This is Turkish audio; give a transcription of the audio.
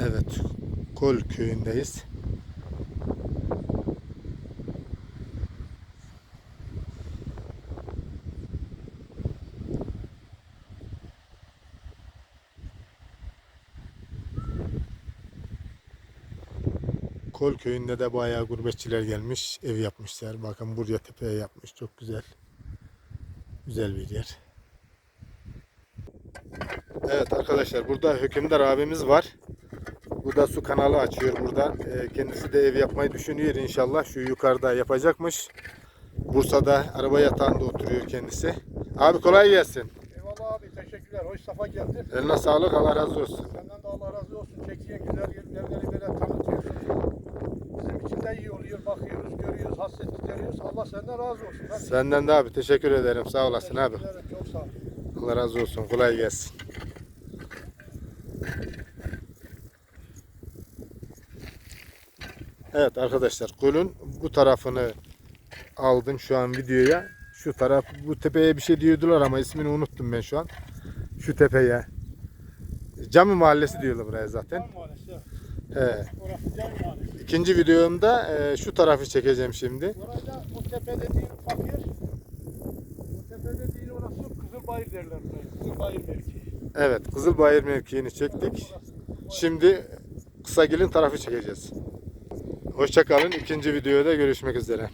Evet. Kol köyündeyiz. Kol köyünde de bayağı gurbetçiler gelmiş. Ev yapmışlar. Bakın buraya tepeye yapmış. Çok güzel. Güzel bir yer. Evet arkadaşlar burada hükümdar abimiz var. Bu da su kanalı açıyor burada. Ee, kendisi de ev yapmayı düşünüyor inşallah. Şu yukarıda yapacakmış. Bursa'da araba yatağında oturuyor kendisi. Abi kolay gelsin. Eyvallah abi teşekkürler. Hoş safa geldin. Eline sağlık Allah razı olsun. Senden de Allah razı olsun. Çekiye güzel yerleri böyle tanıtıyorsun. Bizim için de iyi oluyor. Bakıyoruz, görüyoruz, hasret gideriyoruz. Allah senden razı olsun. Hadi. Senden de abi teşekkür ederim. Sağ olasın abi. Çok sağ ol. Allah razı olsun. Kolay gelsin. Evet arkadaşlar gölün bu tarafını aldım şu an videoya. Şu taraf bu tepeye bir şey diyordular ama ismini unuttum ben şu an. Şu tepeye. Cami Mahallesi diyorlar buraya zaten. He. İkinci videomda e, şu tarafı çekeceğim şimdi. Orada o tepe dediğin ufak yer. O tepe dediğin orası Kızılbayır derler. Kızılbayır mevkii. Evet Kızılbayır mevkiini çektik. Şimdi Kısagil'in tarafı çekeceğiz. Hoşçakalın. İkinci videoda görüşmek üzere.